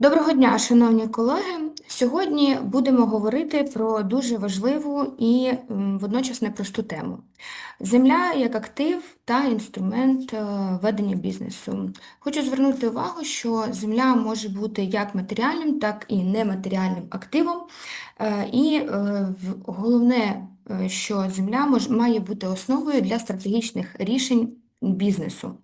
Доброго дня, шановні колеги. Сьогодні будемо говорити про дуже важливу і водночас непросту тему. Земля як актив та інструмент е, ведення бізнесу. Хочу звернути увагу, що земля може бути як матеріальним, так і нематеріальним активом. Е, І е, головне, що земля має бути основою для стратегічних рішень бізнесу.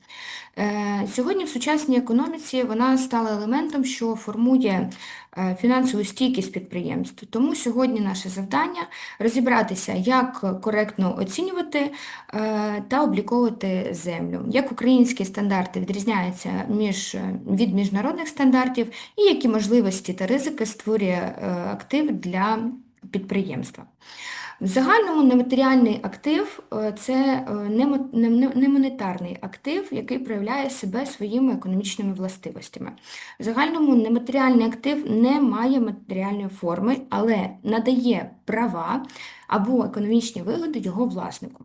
Е, Сьогодні в сучасній економіці вона стала елементом, що формує е, фінансову стійкість підприємств. Тому сьогодні наше завдання розібратися, як коректно оцінювати е, та обліковувати землю, як українські стандарти відрізняються між, від міжнародних стандартів і які можливості та ризики створює актив для підприємства. В загальному нематеріальний актив е, це е, не- не- немонетарний актив, який проявляє себе своїми економічними властивостями. В загальному нематеріальний актив не має матеріальної форми, але надає права або економічні вигоди його власнику.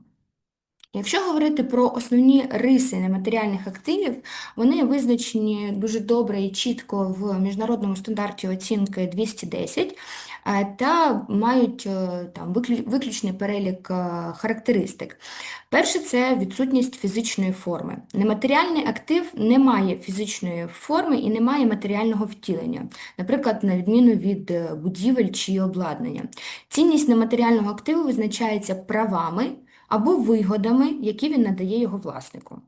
Якщо говорити про основні риси нематеріальних активів, вони визначені дуже добре і чітко в міжнародному стандарті оцінки 210 е, та мають е, там виключний перелік е, характеристик. Перше це відсутність фізичної форми. Нематеріальний актив не має фізичної форми і не має матеріального втілення, наприклад, на відміну від е, будівель чи обладнання. Цінність нематеріального активу визначається правами або вигодами, які він надає його власнику.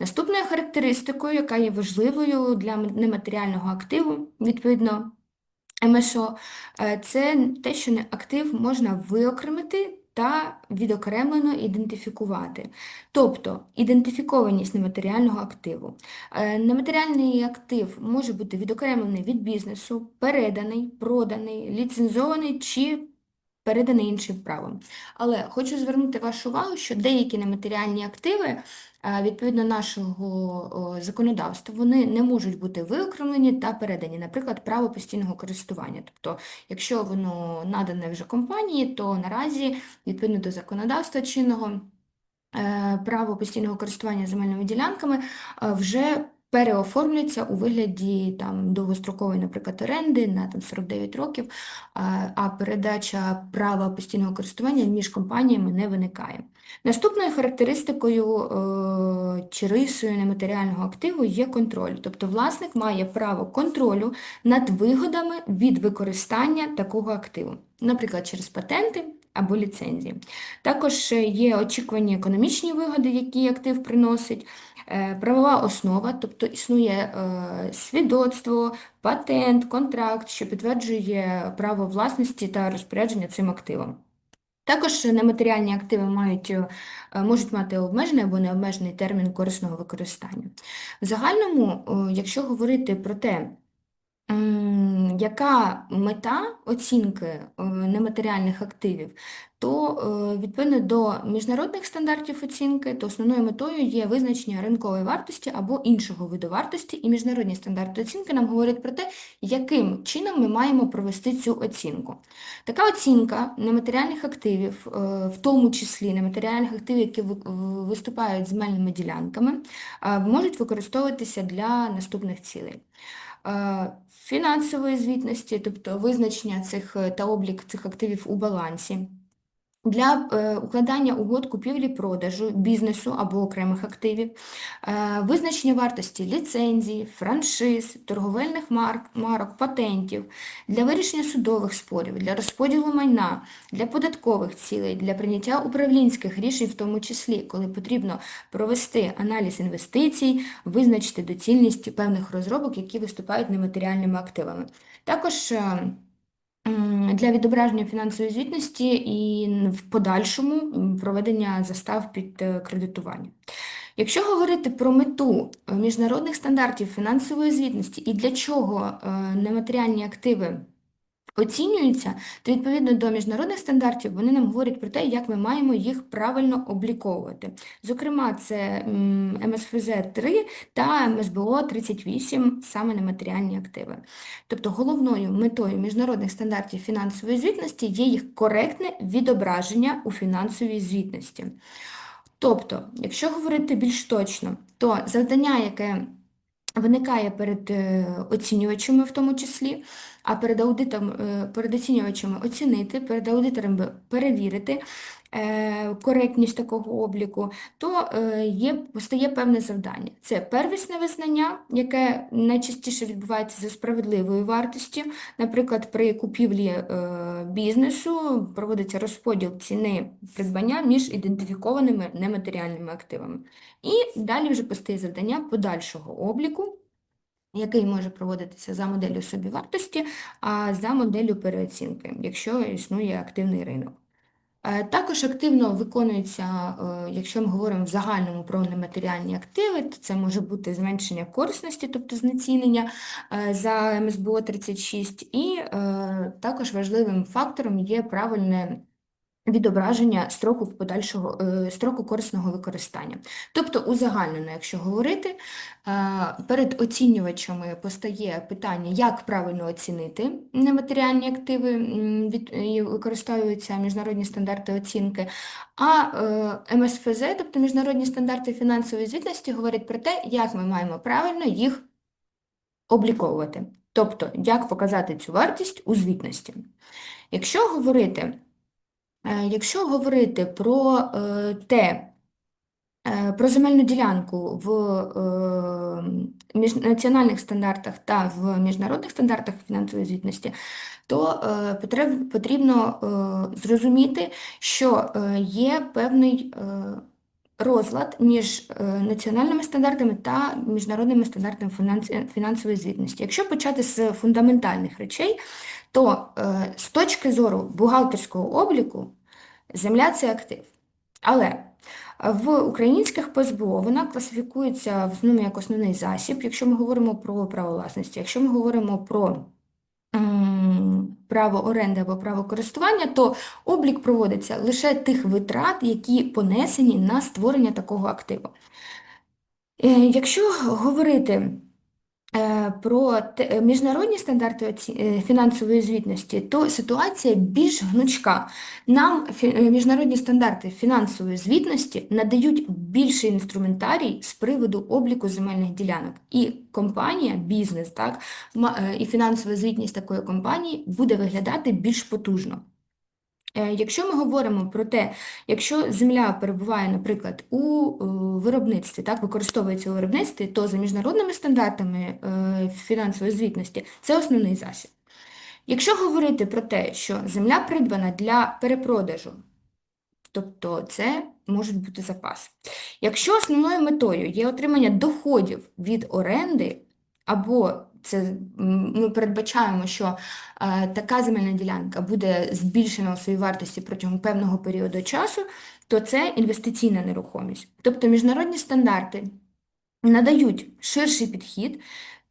Наступною характеристикою, яка є важливою для нематеріального активу, відповідно МШО, е, це те, що актив можна виокремити та відокремлено ідентифікувати. Тобто ідентифікованість нематеріального активу. Е, Нематеріальний актив може бути відокремлений від бізнесу, переданий, проданий, ліцензований чи переданий іншим правом. Але хочу звернути вашу увагу, що деякі нематеріальні активи, е, відповідно нашого законодавства, вони не можуть бути виокремлені та передані, наприклад, право постійного користування. Тобто, якщо воно надане вже компанії, то наразі, відповідно до законодавства чинного, е, право постійного користування земельними ділянками е, вже переоформлюється у вигляді там, довгострокової, наприклад, оренди на там, 49 років, а, а передача права постійного користування між компаніями не виникає. Наступною характеристикою е, чи рисою нематеріального активу є контроль. Тобто власник має право контролю над вигодами від використання такого активу, наприклад, через патенти або ліцензії. Також е, є очікувані економічні вигоди, які актив приносить, е, правова основа, тобто існує е, свідоцтво, патент, контракт, що підтверджує право власності та розпорядження цим активом. Також нематеріальні активи мають, можуть мати обмежений або необмежений термін корисного використання. В загальному, якщо говорити про те, Яка мета оцінки е, нематеріальних активів, то е, відповідно до міжнародних стандартів оцінки, то основною метою є визначення ринкової вартості або іншого виду вартості, і міжнародні стандарти оцінки нам говорять про те, яким чином ми маємо провести цю оцінку. Така оцінка нематеріальних активів, е, в тому числі нематеріальних активів, які виступають земельними ділянками, можуть використовуватися для наступних цілей фінансової звітності, тобто визначення цих е, та облік цих активів у балансі. Для е, укладання угод купівлі-продажу бізнесу або окремих активів, е, визначення вартості ліцензій, франшиз, торговельних марк, марок, патентів, для вирішення судових спорів, для розподілу майна, для податкових цілей, для прийняття управлінських рішень, в тому числі, коли потрібно провести аналіз інвестицій, визначити доцільність певних розробок, які виступають нематеріальними активами. Також е, Для відображення фінансової звітності і в подальшому проведення застав під е, кредитування. Якщо говорити про мету е, міжнародних стандартів фінансової звітності і для чого е, нематеріальні активи оцінюються, то відповідно до міжнародних стандартів вони нам говорять про те, як ми маємо їх правильно обліковувати. Зокрема, це МСФЗ 3 та МСБО 38, саме нематеріальні активи. Тобто головною метою міжнародних стандартів фінансової звітності є їх коректне відображення у фінансовій звітності. Тобто, якщо говорити більш точно, то завдання, яке виникає перед е, оцінювачами в тому числі, а перед аудитом, е, перед оцінювачами оцінити, перед аудиторами перевірити е, коректність такого обліку, то є, постає певне завдання. Це первісне визнання, яке найчастіше відбувається за справедливою вартістю. Наприклад, при купівлі бізнесу проводиться розподіл ціни придбання між ідентифікованими нематеріальними активами. І далі вже постає завдання подальшого обліку, який може проводитися за моделлю собівартості, а за моделлю переоцінки, якщо існує активний ринок. Е, також активно виконується, е, якщо ми говоримо в загальному про нематеріальні активи, то це може бути зменшення корисності, тобто знецінення е, за МСБО 36, і також важливим фактором є правильне відображення строку подальшого е, строку корисного використання. Тобто, узагальнено, якщо говорити, е, перед оцінювачами постає питання, як правильно оцінити нематеріальні активи, від, використовуються міжнародні стандарти оцінки, а е, МСФЗ, тобто міжнародні стандарти фінансової звітності, говорять про те, як ми маємо правильно їх обліковувати. Тобто, як показати цю вартість у звітності. Якщо говорити якщо говорити про е, те, е, про земельну ділянку в національних стандартах та в міжнародних стандартах фінансової звітності, то потрібно зрозуміти, що є певний розлад між національними стандартами та міжнародними стандартами фінансової звітності. Якщо почати з фундаментальних речей, то е, з точки зору бухгалтерського обліку земля це актив. Але в українських ПСБО вона класифікується в як основний засіб, якщо ми говоримо про право власності, якщо ми говоримо про право оренди або право користування, то облік проводиться лише тих витрат, які понесені на створення такого активу. Е, якщо говорити про е, міжнародні стандарти е, фінансової звітності, то ситуація більш гнучка. Нам міжнародні стандарти фінансової звітності надають більший інструментарій з приводу обліку земельних ділянок. І компанія, бізнес, так, і фінансова звітність такої компанії буде виглядати більш потужно. Е, якщо ми говоримо про те, якщо земля перебуває, наприклад, у е, виробництві, так, використовується у виробництві, то за міжнародними стандартами е, фінансової звітності це основний засіб. Якщо говорити про те, що земля придбана для перепродажу, тобто це можуть бути запаси. Якщо основною метою є отримання доходів від оренди, або це ми передбачаємо, що е, така земельна ділянка буде збільшена у своїй вартості протягом певного періоду часу, то це інвестиційна нерухомість. Тобто міжнародні стандарти надають ширший підхід,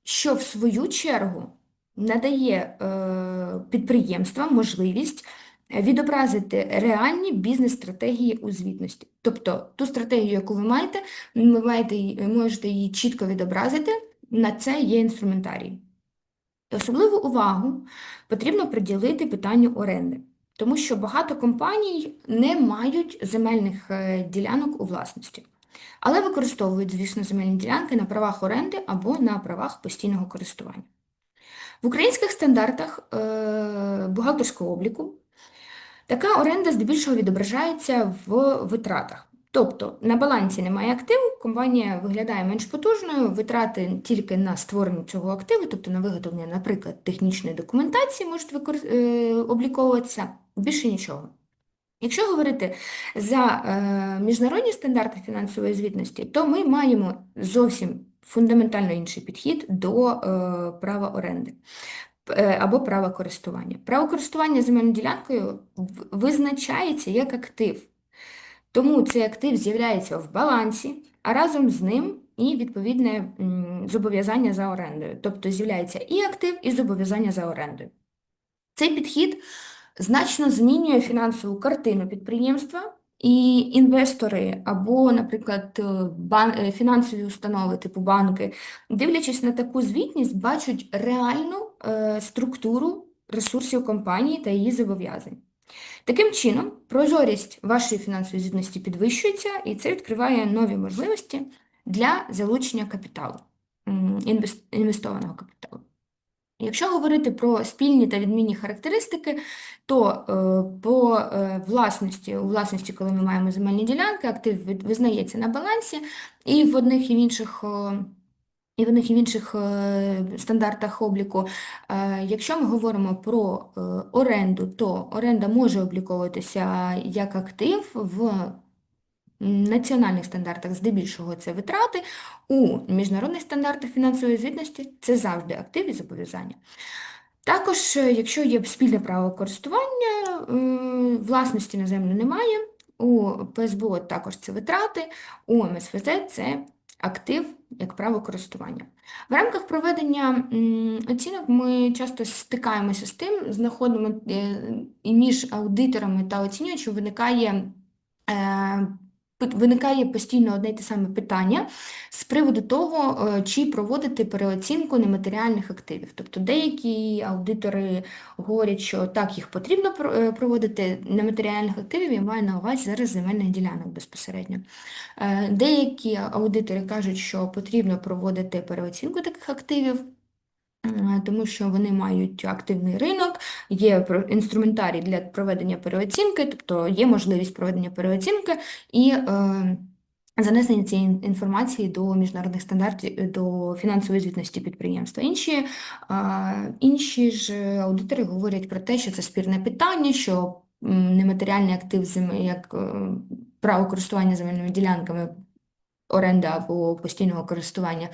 що в свою чергу надає е, підприємствам можливість відобразити реальні бізнес-стратегії у звітності. Тобто ту стратегію, яку ви маєте, ви маєте, можете її чітко відобразити на це є інструментарій. Особливу увагу потрібно приділити питанню оренди, тому що багато компаній не мають земельних е, ділянок у власності, але використовують, звісно, земельні ділянки на правах оренди або на правах постійного користування. В українських стандартах е, бухгалтерського обліку така оренда здебільшого відображається в витратах. Тобто на балансі немає активу, компанія виглядає менш потужною, витрати тільки на створення цього активу, тобто на виготовлення, наприклад, технічної документації можуть викор... Е, обліковуватися, більше нічого. Якщо говорити за е, міжнародні стандарти фінансової звітності, то ми маємо зовсім фундаментально інший підхід до е, права оренди е, або права користування. Право користування земельною ділянкою визначається як актив. Тому цей актив з'являється в балансі, а разом з ним і відповідне зобов'язання за орендою. Тобто з'являється і актив, і зобов'язання за орендою. Цей підхід значно змінює фінансову картину підприємства, і інвестори або, наприклад, бан... Е, фінансові установи, типу банки, дивлячись на таку звітність, бачать реальну е, структуру ресурсів компанії та її зобов'язань. Таким чином, прозорість вашої фінансової звітності підвищується, і це відкриває нові можливості для залучення капіталу. інвестованого капіталу. Якщо говорити про спільні та відмінні характеристики, то е, по е, власності, у власності, коли ми маємо земельні ділянки, актив визнається на балансі, і в одних і в інших. І в них і в інших е, стандартах обліку. Е, Якщо ми говоримо про е, оренду, то оренда може обліковуватися як актив в національних стандартах, здебільшого це витрати, у міжнародних стандартах фінансової звітності це завжди актив і зобов'язання. Також, якщо є спільне право користування, власності на землю немає, у ПСБО також це витрати, у МСФЗ це актив як право користування. В рамках проведення оцінок ми часто стикаємося з тим, знаходимо е, і між аудиторами та оцінювачем виникає. Виникає постійно одне й те саме питання з приводу того, е, чи проводити переоцінку нематеріальних активів. Тобто деякі аудитори говорять, що так, їх потрібно е, проводити нематеріальних активів, я маю на увазі зараз земельних ділянок безпосередньо. Е, Деякі аудитори кажуть, що потрібно проводити переоцінку таких активів. М, Тому що вони мають активний ринок, є інструментарій для проведення переоцінки, тобто є можливість проведення переоцінки і е, занесення цієї інформації до міжнародних стандартів, е, до фінансової звітності підприємства. Інші, е, інші ж аудитори говорять про те, що це спірне питання, що нематеріальний актив зем- як е, право користування земельними ділянками оренда або постійного користування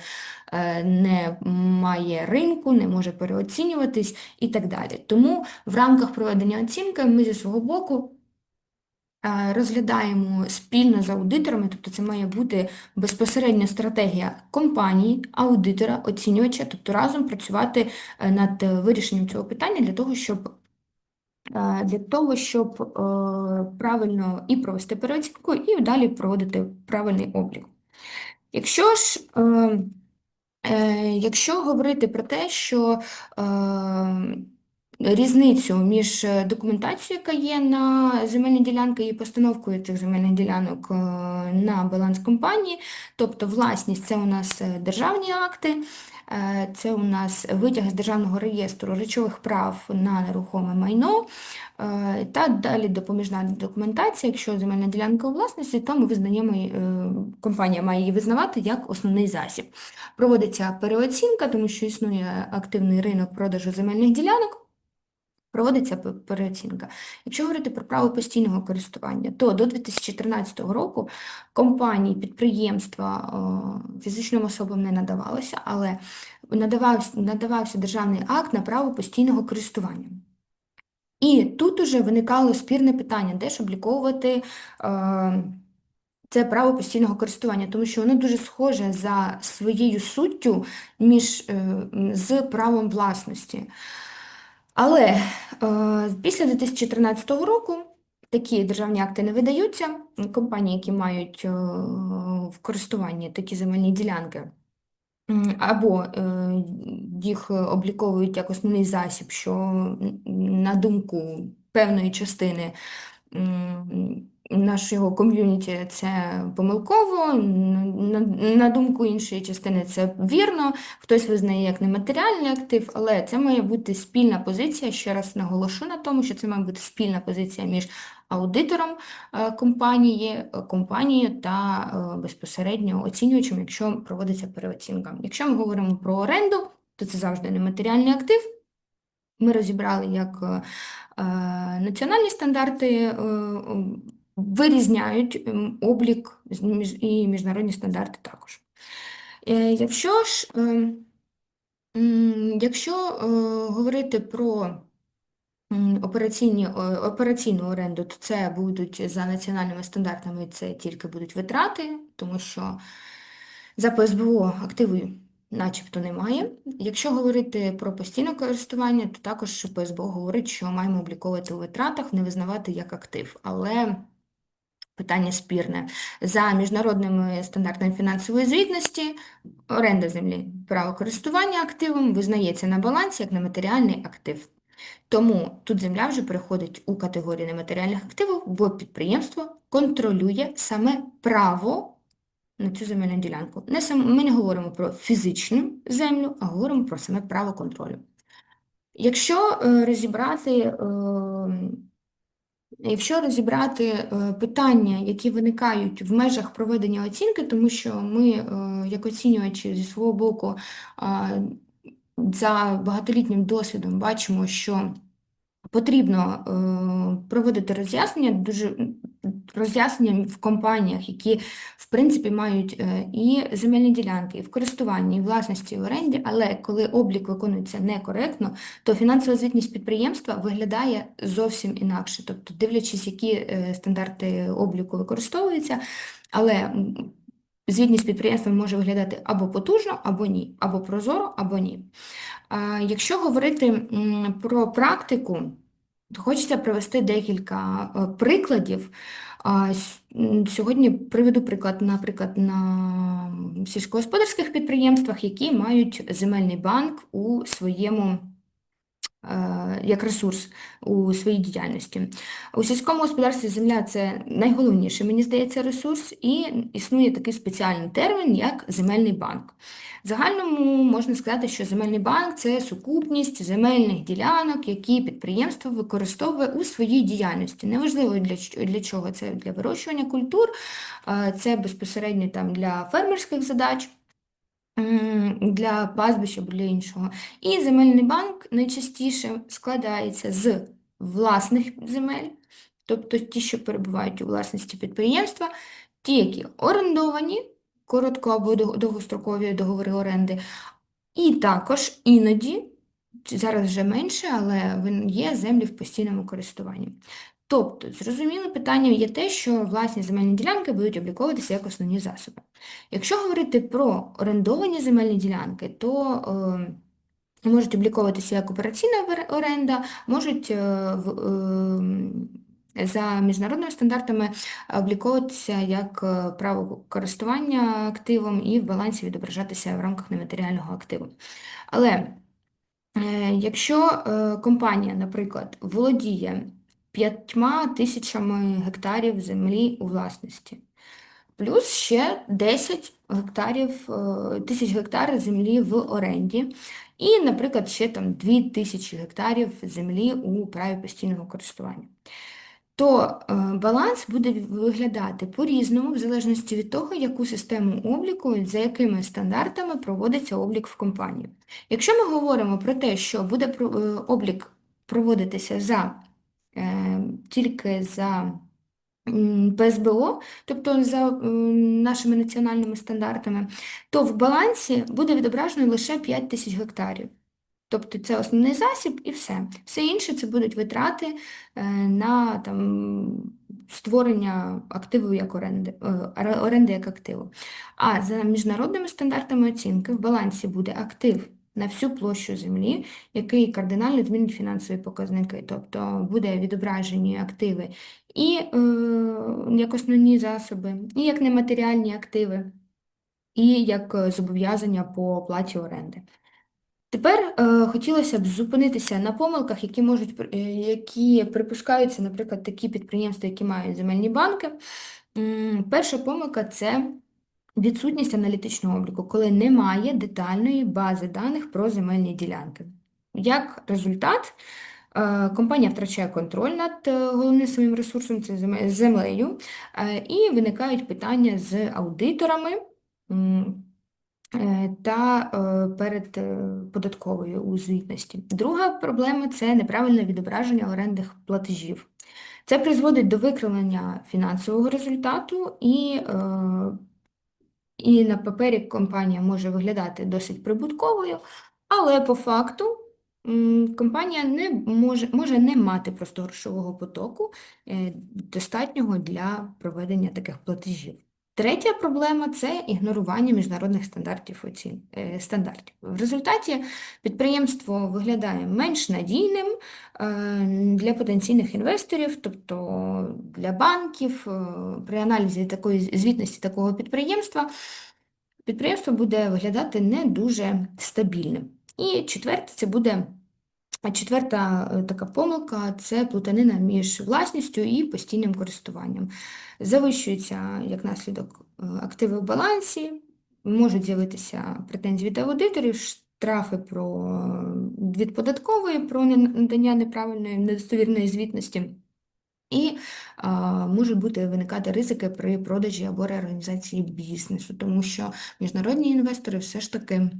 е, не має ринку, не може переоцінюватись і так далі. Тому в рамках проведення оцінки ми зі свого боку е, розглядаємо спільно з аудиторами, тобто це має бути безпосередня стратегія компанії, аудитора, оцінювача, тобто разом працювати е, над вирішенням цього питання для того, щоб для того, щоб правильно і провести переоцінку, і далі проводити правильний облік. Якщо ж, е, е, якщо говорити про те, що е, різницю між документацією, яка є на земельні ділянки, і постановкою цих земельних ділянок е, на баланс компанії, тобто власність це у нас е, державні акти, це у нас витяг з державного реєстру речових прав на нерухоме майно. Е, Та далі допоміжна документація, якщо земельна ділянка у власності, то ми визнаємо, е, компанія має її визнавати як основний засіб. Проводиться переоцінка, тому що існує активний ринок продажу земельних ділянок. Проводиться переоцінка. Якщо говорити про право постійного користування, то до 2013 року компанії, підприємства е, фізичним особам не надавалося, але надавався, надавався державний акт на право постійного користування. І тут уже виникало спірне питання, де ж обліковувати е, це право постійного користування, тому що воно дуже схоже за своєю суттю між, е, з правом власності. Але е, після 2013 року такі державні акти не видаються. Компанії, які мають е, в користуванні такі земельні ділянки, Або е, їх обліковують як основний засіб, що на думку певної частини нашого ком'юніті це помилково, на, думку іншої частини це вірно, хтось визнає як нематеріальний актив, але це має бути спільна позиція. Ще раз наголошу на тому, що це має бути спільна позиція між аудитором е, компанії, компанією та е, безпосередньо оцінювачем, якщо проводиться переоцінка. Якщо ми говоримо про оренду, то це завжди нематеріальний актив. Ми розібрали, як е, національні стандарти вирізняють ем, облік і міжнародні стандарти також. Е, Якщо ж, е, якщо е, говорити про операційні, операційну оренду, то це будуть за національними стандартами, це тільки будуть витрати, тому що за ПСБО активи начебто немає. Якщо говорити про постійне користування, то також ПСБО говорить, що маємо обліковувати у витратах, не визнавати як актив. Але питання спірне. За міжнародними стандартами фінансової звітності, оренда землі, право користування активом визнається на балансі як нематеріальний актив. Тому тут земля вже переходить у категорію нематеріальних активів, бо підприємство контролює саме право на цю земельну ділянку. Не сам, ми не говоримо про фізичну землю, а говоримо про саме право контролю. Якщо е, розібрати, е, якщо розібрати е, питання, які виникають в межах проведення оцінки, тому що ми, е, як оцінювачі зі свого боку, за багатолітнім досвідом бачимо, що Потрібно е, проводити роз'яснення, дуже роз'яснення в компаніях, які в принципі мають е, і земельні ділянки, і в користуванні, і власності, і в оренді, але коли облік виконується некоректно, то фінансова звітність підприємства виглядає зовсім інакше. Тобто, дивлячись, які е, стандарти обліку використовуються, але звітність підприємства може виглядати або потужно, або ні, або прозоро, або ні. Якщо говорити про практику, то хочеться привести декілька е, прикладів. Сьогодні приведу приклад, наприклад, на сільськогосподарських підприємствах, які мають земельний банк у своєму як ресурс у своїй діяльності. У сільському господарстві земля це найголовніший, мені здається, ресурс, і існує такий спеціальний термін, як земельний банк. В загальному можна сказати, що земельний банк це сукупність земельних ділянок, які підприємство використовує у своїй діяльності. Неважливо для, для чого це для вирощування культур, е, це безпосередньо там для фермерських задач для пастбища або для іншого. І земельний банк найчастіше складається з власних земель, тобто ті, що перебувають у власності підприємства, ті, які орендовані, коротко або довгострокові договори оренди, і також іноді, зараз вже менше, але є землі в постійному користуванні. Тобто, зрозуміле питання є те, що власні земельні ділянки будуть обліковуватися як основні засоби. Якщо говорити про орендовані земельні ділянки, то е, можуть обліковуватися як операційна оренда, можуть е, ем, за міжнародними стандартами обліковуватися як е, право користування активом і в балансі відображатися в рамках нематеріального активу. Але е, якщо е, компанія, наприклад, володіє п'ятьма тисячами гектарів землі у власності, плюс ще 10 гектарів, е, тисяч гектарів землі в оренді, і, наприклад, ще там 2 тисячі гектарів землі у праві постійного користування. То е, баланс буде виглядати по-різному, в залежності від того, яку систему обліку, і за якими стандартами проводиться облік в компанії. Якщо ми говоримо про те, що буде е, облік проводитися за, тільки за ПСБО, тобто за нашими національними стандартами, то в балансі буде відображено лише 5 тисяч гектарів. Тобто це основний засіб і все. Все інше це будуть витрати е, на там, створення активу як оренди, е, оренди як активу. А за міжнародними стандартами оцінки в балансі буде актив на всю площу землі, який кардинально змінить фінансові показники. Тобто буде відображені активи і е, як основні засоби, і як нематеріальні активи, і як е, зобов'язання по оплаті оренди. Тепер е, хотілося б зупинитися на помилках, які можуть е, які припускаються, наприклад, такі підприємства, які мають земельні банки. Перша помилка це відсутність аналітичного обліку, коли немає детальної бази даних про земельні ділянки. Як результат, е, компанія втрачає контроль над е, головним своїм ресурсом, це землею, е, і виникають питання з аудиторами. та перед податковою у звітності. Друга проблема це неправильне відображення орендних платежів. Це призводить до викривлення фінансового результату, і, і на папері компанія може виглядати досить прибутковою, але по факту компанія не може, може не мати просто грошового потоку е, достатнього для проведення таких платежів. Третя проблема це ігнорування міжнародних стандартів оцін... е, стандартів. В результаті підприємство виглядає менш надійним е, для потенційних інвесторів, тобто для банків. е, При аналізі такої звітності такого підприємства підприємство буде виглядати не дуже стабільним. І четверте, це буде четверта е, така помилка це плутанина між власністю і постійним користуванням. Завищується як наслідок активи в балансі, можуть з'явитися претензії від аудиторів, штрафи про від податкової про надання неправильної недостовірної звітності. І а, можуть бути виникати ризики при продажі або реорганізації бізнесу, тому що міжнародні інвестори все ж таки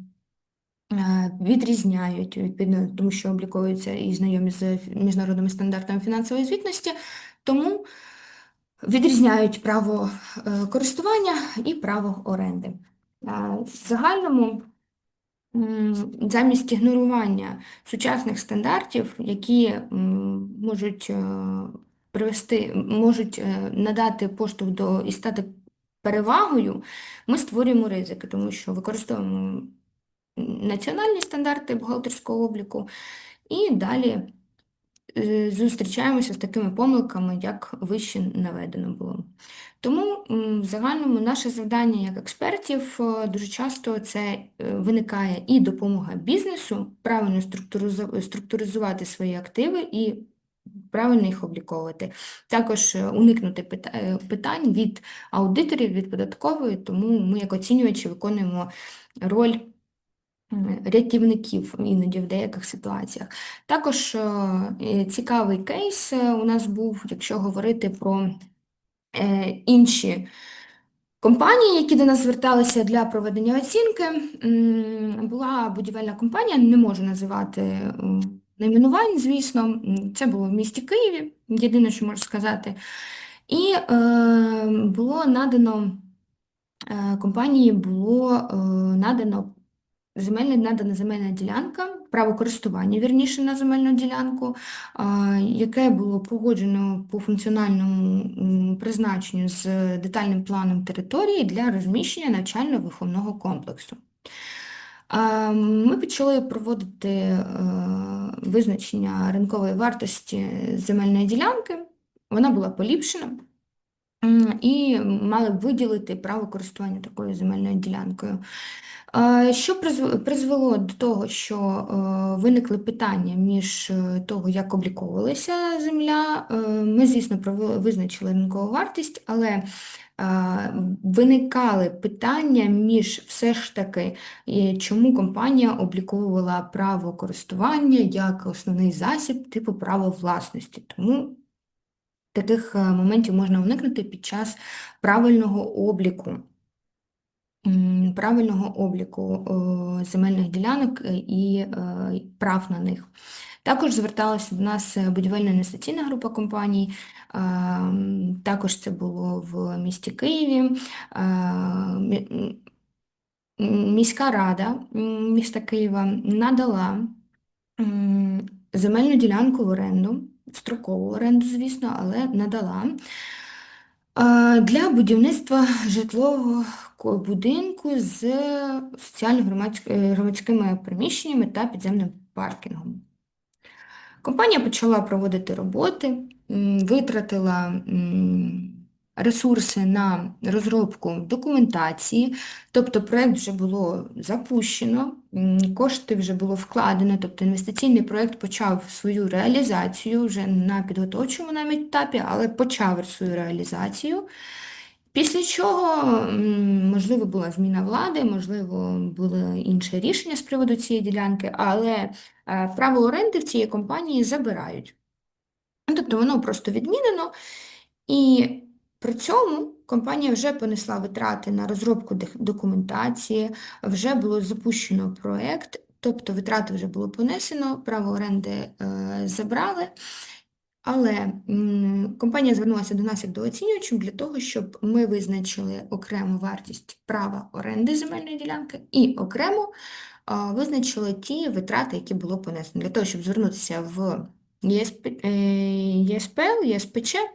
відрізняють, відповідно, тому що обліковуються і знайомі з міжнародними стандартами фінансової звітності, тому відрізняють право е, користування і право оренди. В загальному замість ігнорування сучасних стандартів, які можуть е, привести, можуть е, надати поштовх до і стати перевагою, ми створюємо ризики, тому що використовуємо національні стандарти бухгалтерського обліку і далі е, зустрічаємося з такими помилками, як вище наведено було. Тому в загальному наше завдання як експертів е, дуже часто це е, виникає і допомога бізнесу правильно структуризувати свої активи і правильно їх обліковувати. Також уникнути питань від аудиторів, від податкової, тому ми, як оцінювачі, виконуємо роль. Рятівників іноді в деяких ситуаціях. Також цікавий кейс у нас був, якщо говорити про Е, інші компанії, які до нас зверталися для проведення оцінки. Була будівельна компанія, не можу називати найменувань, звісно, це було в місті Києві, єдине, що можу сказати. І е, було надано е, компанії було е, надано Земельна надана земельна ділянка, право користування, вірніше на земельну ділянку, яке було погоджено по функціональному призначенню з детальним планом території для розміщення навчально-виховного комплексу. Ми почали проводити е, визначення ринкової вартості земельної ділянки, вона була поліпшена. І мали б виділити право користування такою земельною ділянкою. Що призвело до того, що е, виникли питання між е, того, як обліковувалася земля? Е, ми, звісно, визначили ринкову вартість, але виникали питання між все ж таки, чому компанія обліковувала право користування як основний засіб типу право власності. Тому таких моментів можна уникнути під час правильного обліку правильного обліку земельних ділянок е, і е, прав на них. Також зверталася до нас будівельна інвестиційна група компаній, також це було в місті Києві. Міська рада міста Києва надала земельну ділянку в оренду, строкову оренду, звісно, але надала для будівництва житлового будинку з соціально-громадськими приміщеннями та підземним паркінгом. Компанія почала проводити роботи, витратила ресурси на розробку документації, тобто проєкт вже було запущено, кошти вже було вкладено, тобто інвестиційний проєкт почав свою реалізацію вже на підготовчому навіть етапі, але почав свою реалізацію. Після чого, можливо, була зміна влади, можливо, було інше рішення з приводу цієї ділянки, але е, право оренди в цієї компанії забирають. Тобто воно просто відмінено, і при цьому компанія вже понесла витрати на розробку документації, вже було запущено проєкт, тобто витрати вже було понесено, право оренди е, забрали. Але компанія звернулася до нас як до оцінювачів для того, щоб ми визначили окрему вартість права оренди земельної ділянки і окремо визначили ті витрати, які було понесено, для того, щоб звернутися в ЄСП, е, ЄСПЛ, ЄСПЧ е,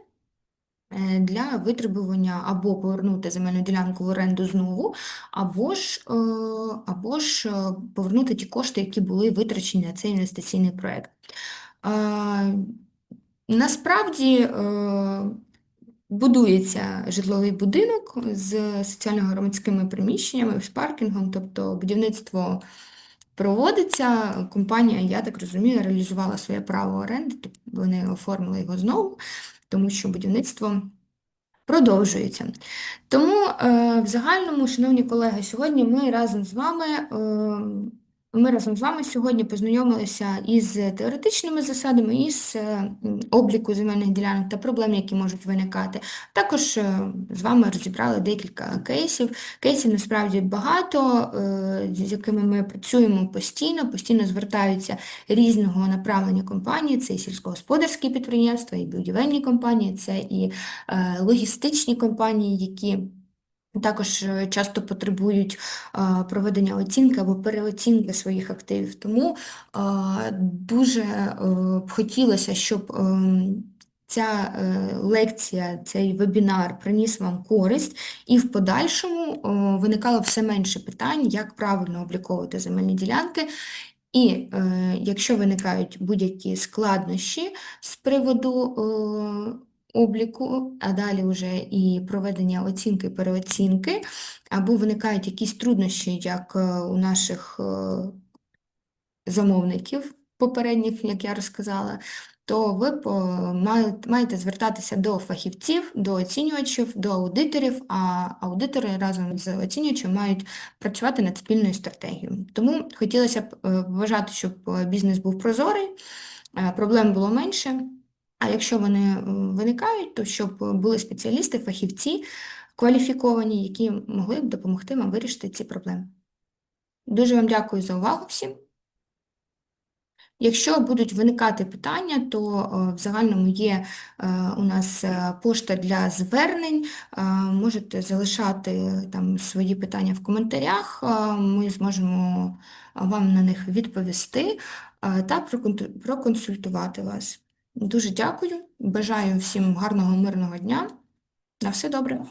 для витребування або повернути земельну ділянку в оренду знову, або ж е, або ж повернути ті кошти, які були витрачені на цей інвестиційний проєкт. Насправді е, будується житловий будинок з соціально-громадськими приміщеннями, з паркінгом, тобто будівництво проводиться. Компанія, я так розумію, реалізувала своє право оренди, тобто вони оформили його знову, тому що будівництво продовжується. Тому е, в загальному, шановні колеги, сьогодні ми разом з вами. Е, Ми разом з вами сьогодні познайомилися із теоретичними засадами, із е, обліку земельних ділянок та проблем, які можуть виникати. Також е, з вами розібрали декілька кейсів. Кейсів насправді багато, е, з якими ми працюємо постійно, постійно звертаються різного направлення компанії, це і сільськогосподарські підприємства, і будівельні компанії, це і е, логістичні компанії, які також е, часто потребують е, проведення оцінки або переоцінки своїх активів. Тому е, дуже б хотілося, щоб ем, ця лекція, цей вебінар приніс вам користь, і в подальшому виникало все менше питань, як правильно обліковувати земельні ділянки. І якщо виникають будь-які складнощі з приводу обліку, а далі вже і проведення оцінки, переоцінки, або виникають якісь труднощі, як е, у наших е, замовників попередніх, як я розказала, то ви маєте, звертатися до фахівців, до оцінювачів, до аудиторів, а аудитори разом з оцінювачем мають працювати над спільною стратегією. Тому хотілося б е, вважати, щоб бізнес був прозорий, проблем було менше. А якщо вони е, виникають, то щоб були спеціалісти, фахівці кваліфіковані, які могли б допомогти вам вирішити ці проблеми. Дуже вам дякую за увагу всім. Якщо будуть виникати питання, то е, в загальному є е, у нас пошта для звернень. Можете залишати там свої питання в коментарях, ми зможемо вам на них відповісти та проконсультувати вас. Дуже дякую, бажаю всім гарного мирного дня. На все добре.